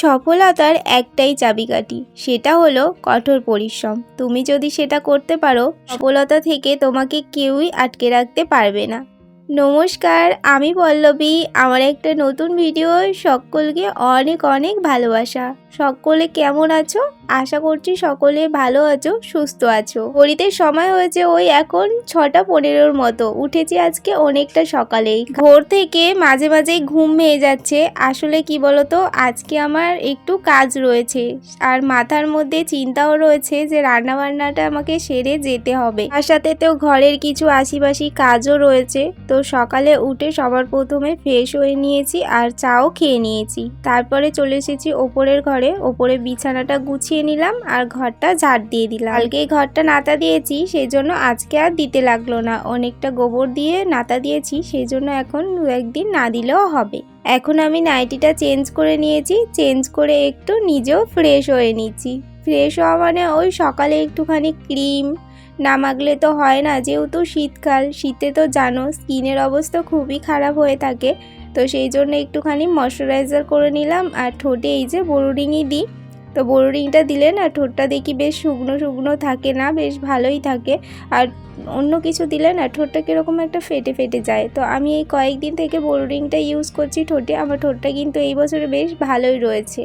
সফলতার একটাই চাবিকাঠি, সেটা হলো কঠোর পরিশ্রম। তুমি যদি সেটা করতে পারো, সফলতা থেকে তোমাকে কেউই আটকে রাখতে পারবে না। নমস্কার, আমি পল্লবী। আমার একটা নতুন ভিডিও সকলকে অনেক অনেক ভালোবাসা। সকলে কেমন আছো? আশা করছি সকলে ভালো আছো, সুস্থ আছো। ঘড়িতে সময় হয়েছে ওই এখন ছটা পনেরোর মতো। উঠেছি আজকে অনেকটা সকালেই। ভোর থেকে মাঝে মাঝে ঘুম ভেঙে যাচ্ছে। আসলে কি বলতো, আজকে আমার একটু কাজ রয়েছে। আর মাথার মধ্যে চিন্তাও রয়েছে যে রান্না বান্নাটা আমাকে সেরে যেতে হবে। তার সাথে তো ঘরের কিছু আশিপাশি কাজও রয়েছে। তো সকালে উঠে সবার প্রথমে ফ্রেশ হয়ে নিয়েছি আর চাও খেয়ে নিয়েছি। তারপরে চলে এসেছি ওপরের ঘরে। ওপরে বিছানাটা গুছিয়ে নিলাম আর ঘরটা ঝাড় দিয়ে দিলাম। কালকে ঘরটা নাতা দিয়েছি সেই জন্য আজকে আর দিতে লাগল না। অনেকটা গোবর দিয়ে নাতা দিয়েছি সেই জন্য এখন দু একদিন না দিলেও হবে। এখন আমি নাইটিটা চেঞ্জ করে নিয়েছি, চেঞ্জ করে একটু নিজেও ফ্রেশ হয়ে নিচ্ছি। ফ্রেশ হওয়া মানে ওই সকালে একটুখানি ক্রিম না মাখলে তো হয় না, যেহেতু শীতকাল, শীতে তো জানো স্কিনের অবস্থা খুবই খারাপ হয়ে থাকে, তো সেই জন্য একটুখানি ময়শ্চারাইজার করে নিলাম আর ঠোঁটে এই যে বোরোরিংই দিই। তো বোরোরিংটা দিলে না ঠোঁটটা দেখি বেশ শুকনো শুকনো থাকে না, বেশ ভালোই থাকে আর অন্য কিছু দিলে না ঠোঁটটা কীরকম একটা ফেটে ফেটে যায়। তো আমি এই কয়েকদিন থেকে বোরোরিংটা ইউজ করছি ঠোঁটে, আমার ঠোঁটটা কিন্তু এই বছরে বেশ ভালোই রয়েছে।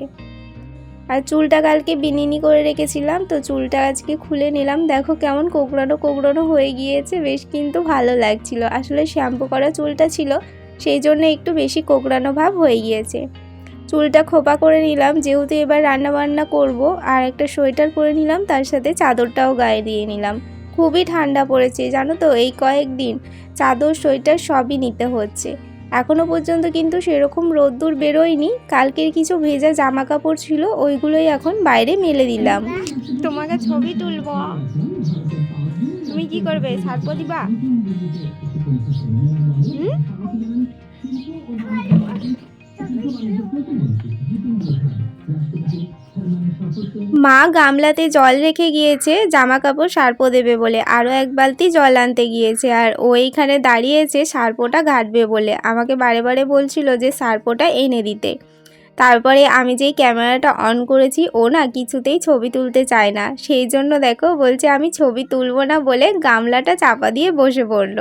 আর চুলটা কালকে বিনিনি করে রেখেছিলাম, তো চুলটা আজকে খুলে নিলাম। দেখো কেমন কোকড়ানো কোকড়ানো হয়ে গিয়েছে, বেশ কিন্তু ভালো লাগছিল। আসলে শ্যাম্পু করা চুলটা ছিল, সেই জন্য একটু বেশি কোকড়ানো ভাব হয়ে গিয়েছে। চুলটা খোপা করে নিলাম, যেহেতু এবার রান্না বান্না করব, আর একটা সোয়েটার পরে নিলাম, তার সাথে চাদরটাও গায়ে দিয়ে নিলাম। খুবই ঠান্ডা পড়েছে, জানো তো, এই কয়েকদিন চাদর সোয়েটার সবই নিতে হচ্ছে। এখনও পর্যন্ত কিন্তু সেরকম রোদ্দুর বেরোয়নি। কালকের কিছু ভেজা জামা কাপড় ছিল, ওইগুলোই এখন বাইরে মেলে দিলাম। তোমাকে ছবি তুলব। তুমি কি করবে সার্প দিবা হুম? মা গামলাতে জল রেখে গিয়েছে জামা কাপড় সার্পো দেবে বলে। আরও এক বালতি জল আনতে গিয়েছে আর ও এইখানে দাঁড়িয়েছে, সার্পোটা ঘাটবে বলে। আমাকে বারে বারে বলছিল যে সার্পোটা এনে দিতে। তারপরে আমি যেই ক্যামেরাটা অন করেছি, ও না কিছুতেই ছবি তুলতে চায় না। সেই জন্য দেখো, বলছে আমি ছবি তুলবো না বলে গামলাটা চাপা দিয়ে বসে পড়ল।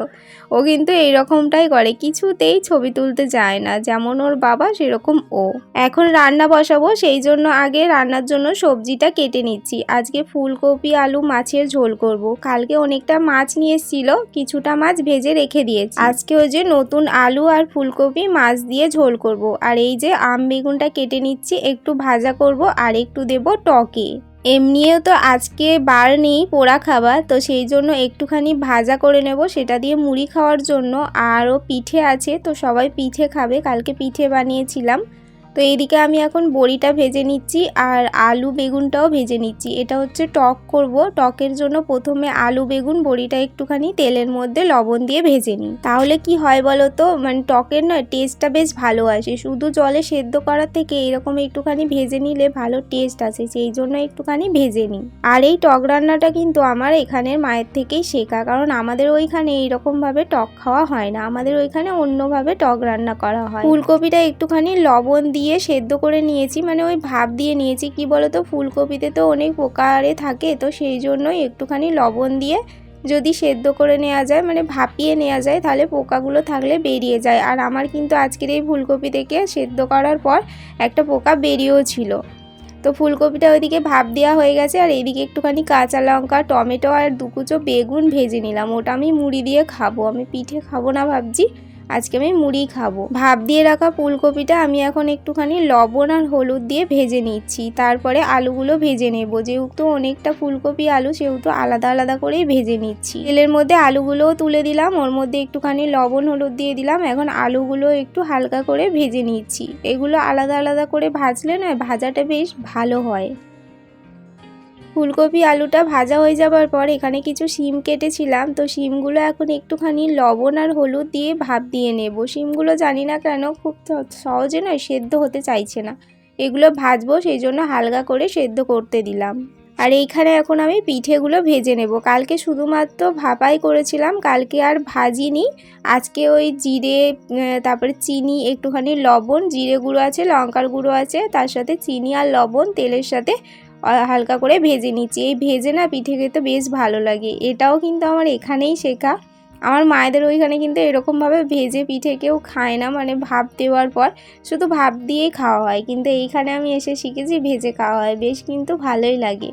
ও কিন্তু এই রকমটাই করে, কিছুতেই ছবি তুলতে চায় না। যেমন ওর বাবা, সেরকম ও। এখন রান্না বসাবো, সেই জন্য আগে রান্নার জন্য সবজিটা কেটে নিচ্ছি। আজকে ফুলকপি, আলু, মাছের ঝোল করব। কালকে অনেকটা মাছ নিয়ে এসেছিল, কিছুটা মাছ ভেজে রেখে দিয়েছি। আজকে ওই যে নতুন আলু আর ফুলকপি মাছ দিয়ে ঝোল করব। আর এই যে আম বেগুনটা কেটে নিচ্ছি, একটু ভাজা করব আর একটু দেব টকে। এমনিও তো আজকে বার নেই পোড়া খাবার, তো সেই জন্য একটুখানি ভাজা করে নেব, সেটা দিয়ে মুড়ি খাওয়ার জন্য। আরও পিঠে আছে, তো সবাই পিঠে খাবে, কালকে পিঠে বানিয়েছিলাম। তো এইদিকে আমি এখন বড়িটা ভেজে নিচ্ছি আর আলু বেগুনটাও ভেজে নিচ্ছি। এটা হচ্ছে টক করব। টকের জন্য প্রথমে আলু বেগুন, বড়িটা একটুখানি তেলের মধ্যে লবণ দিয়ে ভেজে নিই। তাহলে কি হয় বলো তো? মানে টকের নয় টেস্টটা বেশ ভালো আসে। শুধু জলে সেদ্ধ করার থেকে এরকম একটুখানি ভেজে নিলে ভালো টেস্ট আসে, সেই জন্য একটুখানি ভেজে নিই। আর এই টক রান্নাটা কিন্তু আমার এখানের মায়ের থেকেই শেখা, কারণ আমাদের ওইখানে এইরকমভাবে টক খাওয়া হয় না। আমাদের ওইখানে অন্যভাবে টক রান্না করা হয়। ফুলকপিটা একটুখানি লবণ দিয়ে দিয়ে সেদ্ধ করে নিয়েছি মানে ওই ভাপ দিয়ে নিয়েছি, কি বলো তো ফুলকপিতে তো অনেক পোকারে থাকে, তো সেই জন্যই একটুখানি লবণ দিয়ে যদি সেদ্ধ করে নেওয়া যায় মানে ভাপিয়ে নেওয়া যায়, তাহলে পোকাগুলো থাকলে বেরিয়ে যায়। আর আমার কিন্তু আজকের এই ফুলকপি থেকে সেদ্ধ করার পর একটা পোকা বেরিয়েও ছিল। তো ফুলকপিটা ওইদিকে ভাপ দেওয়া হয়ে গেছে, আর এইদিকে একটুখানি কাঁচা লঙ্কা, টমেটো আর দুকুচো বেগুন ভেজে নিলাম। ওটা আমি মুড়ি দিয়ে খাব, আমি পিঠে খাব না ভাবছি। আজকে আমি মুড়ি খাব। ভাপ দিয়ে রাখা ফুলকপিটা আমি এখন একটুখানি লবণ আর হলুদ দিয়ে ভেজে নিচ্ছি। তারপরে আলুগুলো ভেজে নেব। যেহেতু অনেকটা ফুলকপি আলু, সেহেতু আলাদা আলাদা করেই ভেজে নিচ্ছি। তেলের মধ্যে আলুগুলোও তুলে দিলাম। ওর মধ্যে একটুখানি লবণ হলুদ দিয়ে দিলাম। এখন আলুগুলো একটু হালকা করে ভেজে নিচ্ছি। এগুলো আলাদা আলাদা করে ভাজলে না ভাজাটা বেশ ভালো হয়। ফুলকপি আলুটা ভাজা হয়ে যাবার পর এখানে কিছু শিম কেটেছিলাম, তো শিমগুলো এখন একটুখানি লবণ আর হলুদ দিয়ে ভাপ দিয়ে নেব। শিমগুলো জানি না কেন খুব সহজে নয়, সেদ্ধ হতে চাইছে না। এগুলো ভাজবো সেই জন্য হালকা করে সেদ্ধ করতে দিলাম। আর এইখানে এখন আমি পিঠেগুলো ভেজে নেব। কালকে শুধুমাত্র ভাপাই করেছিলাম, কালকে আর ভাজিনি। আজকে ওই জিরে তারপরে চিনি, একটুখানি লবণ, জিরে গুঁড়ো আছে, লঙ্কার গুঁড়ো আছে, তার সাথে চিনি আর লবণ, তেলের সাথে হালকা করে ভেজে নিচ্ছি। এই ভেজে না পিঠে খেতে বেশ ভালো লাগে। এটাও কিন্তু আমার এখানেই শেখা। আমার মায়েদের ওইখানে কিন্তু এরকমভাবে ভেজে পিঠে কেউ খায় না মানে ভাব দেওয়ার পর শুধু ভাব দিয়েই খাওয়া হয়। কিন্তু এইখানে আমি এসে শিখেছি ভেজে খাওয়া হয়। বেশ কিন্তু ভালোই লাগে।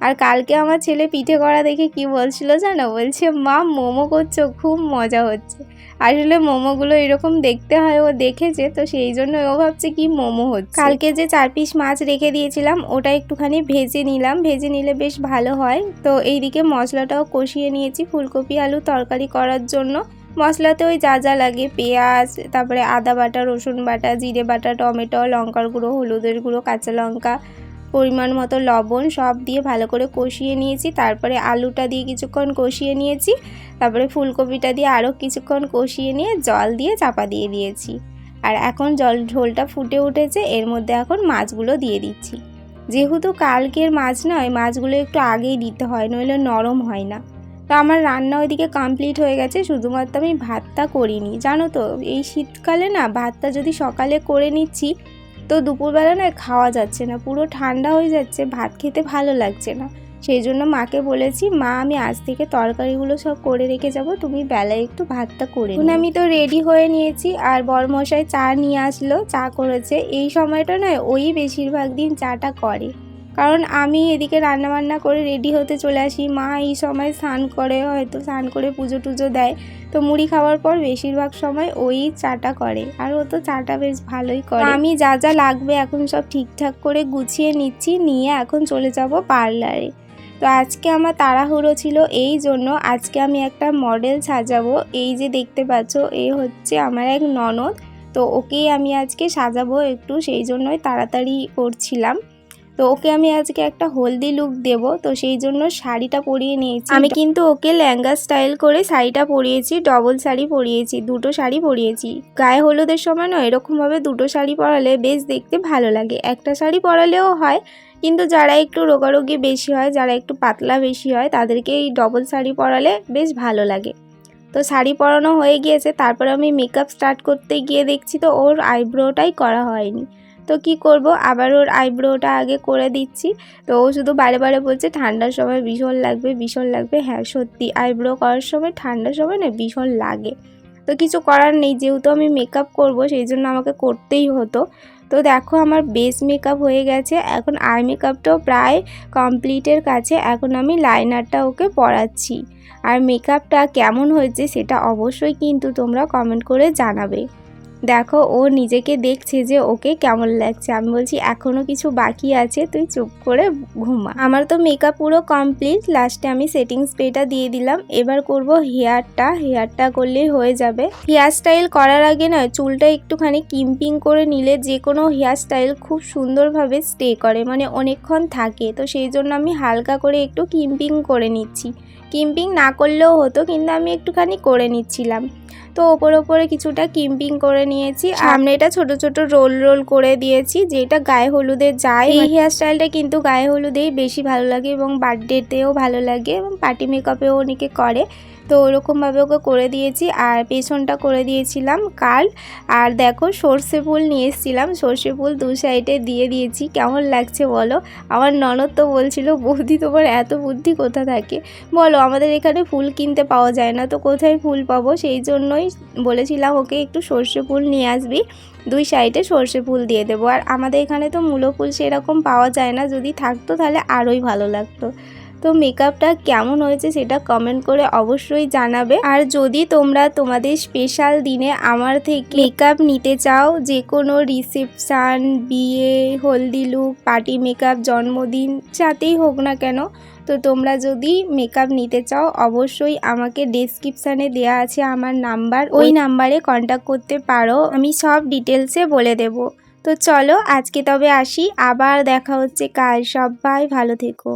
আর কালকে আমার ছেলে পিঠে করা দেখে কি বলছিল জানো? বলছে, মা, মোমো করছ, খুব মজা হচ্ছে। আসলে মোমোগুলো এরকম দেখতে হয়, ও দেখেছে, তো সেই জন্য ও ভাবছে কি মোমো হচ্ছে। কালকে যে চার পিস মাছ রেখে দিয়েছিলাম, ওটা একটুখানি ভেজে নিলাম। ভেজে নিলে বেশ ভালো হয়। তো এইদিকে মশলাটাও কষিয়ে নিয়েছি ফুলকপি, আলু তরকারি করার জন্য। মশলাতে ওই যা যা লাগে, পেঁয়াজ, তারপরে আদা বাটা, রসুন বাটা, জিরে বাটা, টমেটো, লঙ্কার গুঁড়ো, হলুদের গুঁড়ো, কাঁচা লঙ্কা পরিমাণ মতো লবণ সব দিয়ে ভালো করে কষিয়ে নিয়েছি। তারপরে আলুটা দিয়ে কিছুক্ষণ কষিয়ে নিয়েছি। তারপরে ফুলকপিটা দিয়ে আরও কিছুক্ষণ কষিয়ে নিয়ে জল দিয়ে চাপা দিয়ে দিয়েছি। আর এখন জল ঝোলটা ফুটে উঠেছে। এর মধ্যে এখন মাছগুলো দিয়ে দিচ্ছি। যেহেতু কালকের মাছ নয়, মাছগুলো একটু আগেই দিতে হয়, নইলে নরম হয় না। তো আমার রান্না ওইদিকে কমপ্লিট হয়ে গেছে। শুধুমাত্র আমি ভাতটা করিনি। জানো তো, এই শীতকালে না, ভাতটা যদি সকালে করে নিচ্ছি তো দুপুরবেলা না খাওয়া যাচ্ছে না পুরো ঠান্ডা হয়ে যাচ্ছে ভাত খেতে ভালো লাগছে না। সেই জন্য মাকে বলেছি মা আমি আজ থেকে তরকারিগুলো সব করে রেখে যাব তুমি বেলায় একটু ভাতটা করে এখন আমি তো রেডি হয়ে নিয়েছি আর বরমশাই চা নিয়ে আসলো চা করেছে। এই সময়টা নয় ওই বেশিরভাগ দিন চাটা করে। কারণ আমি এদিকে রান্নাবান্না করে রেডি হতে চলে আসি। মা এই সময় স্নান করে, হয়তো স্নান করে পুজো টুজো দেয়। তো মুড়ি খাওয়ার পর বেশিরভাগ সময় ওই চাটা করে। আর ও তো চাটা বেশ ভালোই করে। আমি যা যা লাগবে এখন সব ঠিকঠাক করে গুছিয়ে নিচ্ছি, নিয়ে এখন চলে যাব পার্লারে। তো আজকে আমার তাড়াহুড়ো ছিল এই জন্য আজকে আমি একটা মডেল সাজাবো। এই যে দেখতে পাচ্ছ, এ হচ্ছে আমার এক ননদ। তো ওকেই আমি আজকে সাজাবো একটু, সেই জন্যই তাড়াতাড়ি করছিলাম। তো ওকে আমি আজকে একটা হলদি লুক দেব, তো সেই জন্য শাড়িটা পরিয়ে নিয়েছি। আমি কিন্তু ওকে লেহেঙ্গা স্টাইল করে শাড়িটা পরিয়েছি, ডবল শাড়ি পরিয়েছি, দুটো শাড়ি পরিয়েছি। গায়ে হলুদের সময় না এরকমভাবে দুটো শাড়ি পরালে বেশ দেখতে ভালো লাগে। একটা শাড়ি পরালেও হয়, কিন্তু যারা একটু রোগারোগী বেশি হয়, যারা একটু পাতলা বেশি হয়, তাদেরকে এই ডবল শাড়ি পরালে বেশ ভালো লাগে। তো শাড়ি পরানো হয়ে গিয়েছে, তারপর আমি মেকআপ স্টার্ট করতে গিয়ে দেখছি তো ওর আইব্রোটাই করা হয়নি। তো কি করব? আবার ওর আইব্রোটা আগে করে দিচ্ছি। তো ও শুধু বারে বারে বলছে, ঠান্ডার সময় ভীষণ লাগবে ভীষণ লাগবে। হ্যাঁ সত্যি আইব্রো করার সময় ঠান্ডার সময় না ভীষণ লাগে। তো কিছু করার নেই, যেহেতু আমি মেকআপ করব, সেই জন্য আমাকে করতেই হতো। তো দেখো, আমার বেস মেকআপ হয়ে গেছে। এখন আই মেকআপটাও প্রায় কমপ্লিটের কাছে। এখন আমি লাইনারটা ওকে পরাচ্ছি। আর মেকআপটা কেমন হয়েছে, সেটা অবশ্যই কিন্তু তোমরা কমেন্ট করে জানাবে। দেখো, ও নিজেকে দেখছে যে ওকে কেমন লাগছে। আমি বলছি এখনও কিছু বাকি আছে, তুই চুপ করে ঘুমা। আমার তো মেকআপ পুরো কমপ্লিট লাস্টে আমি সেটিং স্প্রেটা দিয়ে দিলাম। এবার করব হেয়ারটা হেয়ারটা করলেই হয়ে যাবে। হেয়ার স্টাইল করার আগে না, চুলটা একটুখানি কিম্পিং করে নিলে যে কোনো হেয়ার স্টাইল খুব সুন্দরভাবে স্টে করে মানে অনেকক্ষণ থাকে। তো সেই জন্য আমি হালকা করে একটু কিম্পিং করে নিচ্ছি। কিম্পিং না করলেও হতো কিন্তু আমি একটুখানি করে নিচ্ছিলাম। তো ওপর ওপরে কিছুটা কিম্পিং করে নিয়েছি। আমরা এটা ছোট ছোট রোল রোল করে দিয়েছি যেটা গায়ে হলুদে যায়। এই হেয়ার স্টাইলটা কিন্তু গায়ে হলুদেই বেশি ভালো লাগে এবং বার্থডেতেও ভালো লাগে এবং পার্টি মেকআপেও অনেকে করে। তো ওরকমভাবে ওকে করে দিয়েছি আর পেছনটা করে দিয়েছিলাম কাল। আর দেখো সর্ষে ফুল নিয়ে এসেছিলাম, সর্ষে ফুল দু সাইডে দিয়ে দিয়েছি। কেমন লাগছে বলো? আমার ননদ তো বলছিল, বৌদি, তোমার এত বুদ্ধি কোথা থাকে? বলো, আমাদের এখানে ফুল কিনতে পাওয়া যায় না, তো কোথায় ফুল পাবো? সেই জন্যই বলেছিলাম ওকে একটু সর্ষে ফুল নিয়ে আসবি দুই সাইডে সর্ষে ফুল দিয়ে দেবো। আর আমাদের এখানে তো মূলো ফুল সেরকম পাওয়া যায় না, যদি থাকতো তাহলে আরোই ভালো লাগতো। তো মেকআপটা কেমন হয়েছে সেটা কমেন্ট করে অবশ্যই জানাবে। আর যদি তোমরা তোমাদের স্পেশাল দিনে আমার থেকে মেকআপ নিতে চাও, যে কোনো রিসেপশান বিয়ে, হলদি লুক পার্টি মেকআপ জন্মদিন, যাতেই হোক না কেন, তো তোমরা যদি মেকআপ নিতে চাও, অবশ্যই আমাকে ডেসক্রিপশানে দেওয়া আছে আমার নাম্বার ওই নাম্বারে কন্ট্যাক্ট করতে পারো, আমি সব ডিটেলসে বলে দেব। তো চলো আজকে তবে আসি, আবার দেখা হচ্ছে। কাল সবাই ভালো থেকো।